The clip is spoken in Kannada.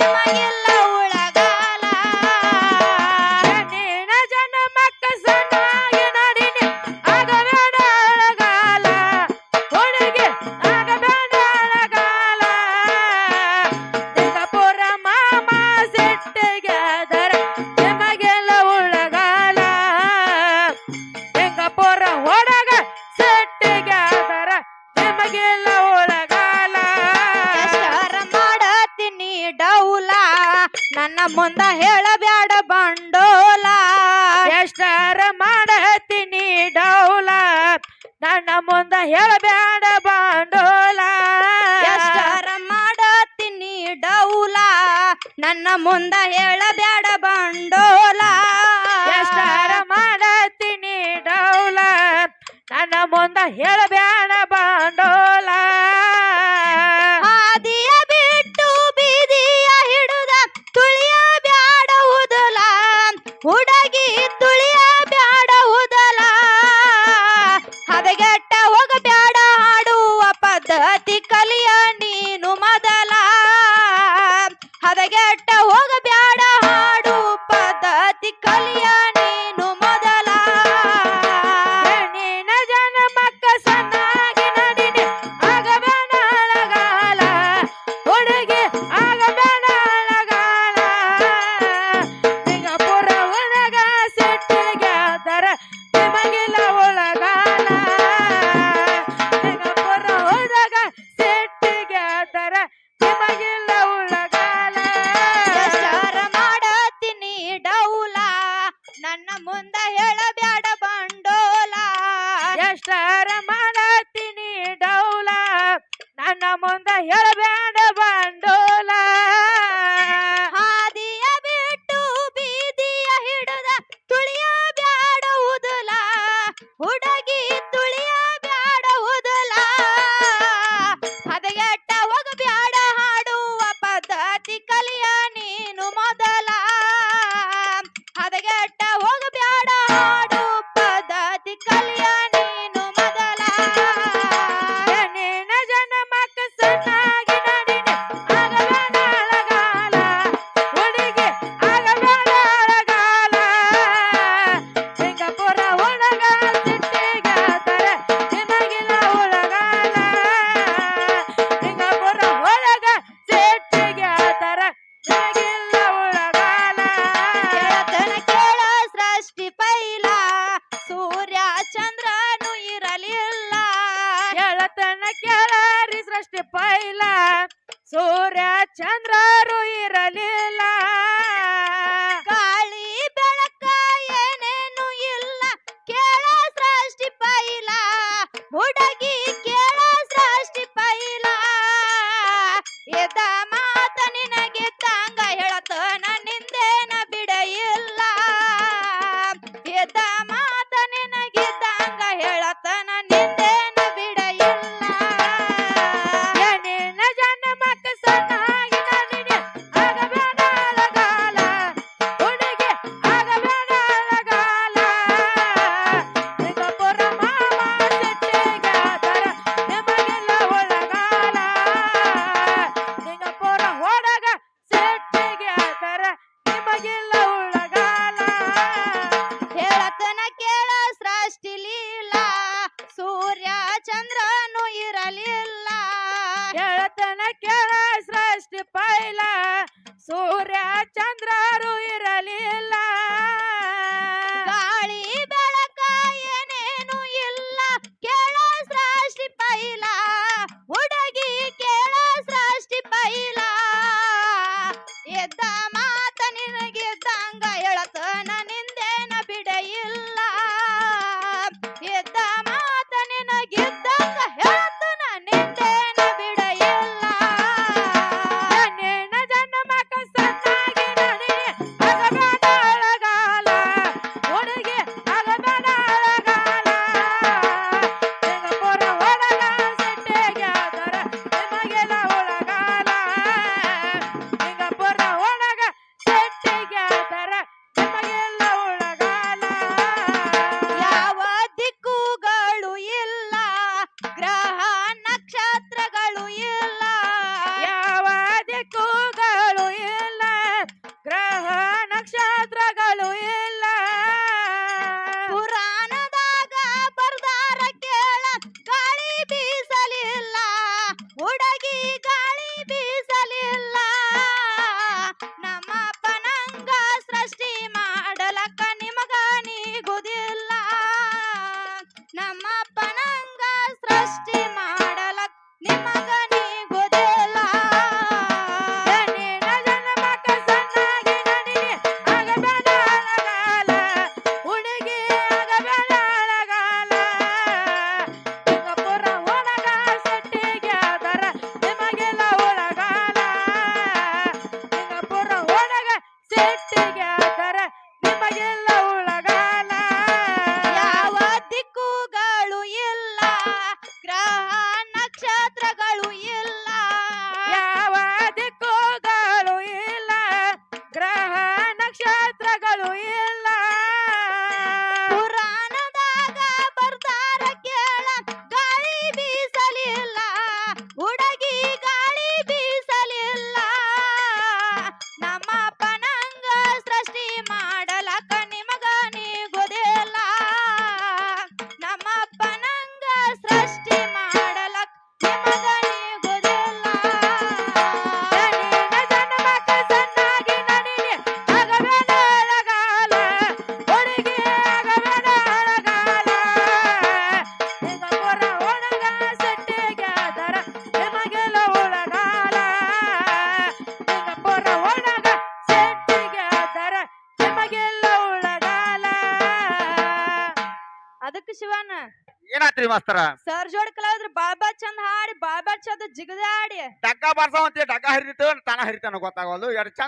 in my yellow. ನನ್ನ ಮುಂದ ಹೇಳಬ್ಯಾಡ ಬಂಡೋಲ. ಎಷ್ಟರ ಮಾಡತೀನಿ ಡೌಲ ನನ್ನ ಮುಂದ ಹೇಳಬ್ಯಾಡ ಬಂಡೋಲ. ಎಷ್ಟರ ಮಾಡತೀನಿ ಡೌಲ ನನ್ನ ಮುಂದ ಹೇಳಬ್ಯಾಡ ಬಂಡೋಲ. ಎಷ್ಟರ ಮಾಡತೀನಿ ಡೌಲ ನನ್ನ ಮುಂದ ಹೇಳಬ್ಯಾಡ ಬಾಂಡೋಲ. ಹದಗೆಟ್ಟ ನನ್ನ ಮುಂದ ಹೇಳಬೇಡ ಬಂಡು ಎಳತನ ಕೇಳರಿ ಸೃಷ್ಟಿ ಪೈಲ. ಸೂರ್ಯ ಚಂದ್ರರು ಇರಲಿಲ್ಲ. ಗಾಳಿ, ಬೆಳಕ ಏನೇನು ಇಲ್ಲ. ಕೇಳ ಸೃಷ್ಟಿ ಪೈಲ. ಹುಡುಗಿ ಚಂದ್ರನು ಇರಲಿಲ್ಲ. ಹೇಳತನ ಕೇಳ ಅದಕ್ಕೆ ಶಿವನ ಏನಾತ್ರಿ ಮಾಸ್ತರ ಸರ್ ಜೋಡಿ ಕಲಾವಿದ್ರ ಬಾಳ್ ಬಾಳ್ ಚಂದ ಹಾಡಿ ಬಾಳ್ ಬಾಳ್ ಚಂದ ಜಿಗದಾಡಿ ಡಗ್ಗ ಬಾರ್ಸಾವಂತಿ ಡಗ್ಗ ಹರಿದಿತ್ತು ತಾನ ಹರಿತಾನ ಗೊತ್ತಾಗವಲ್ದು ಎರಡು ಚಂದ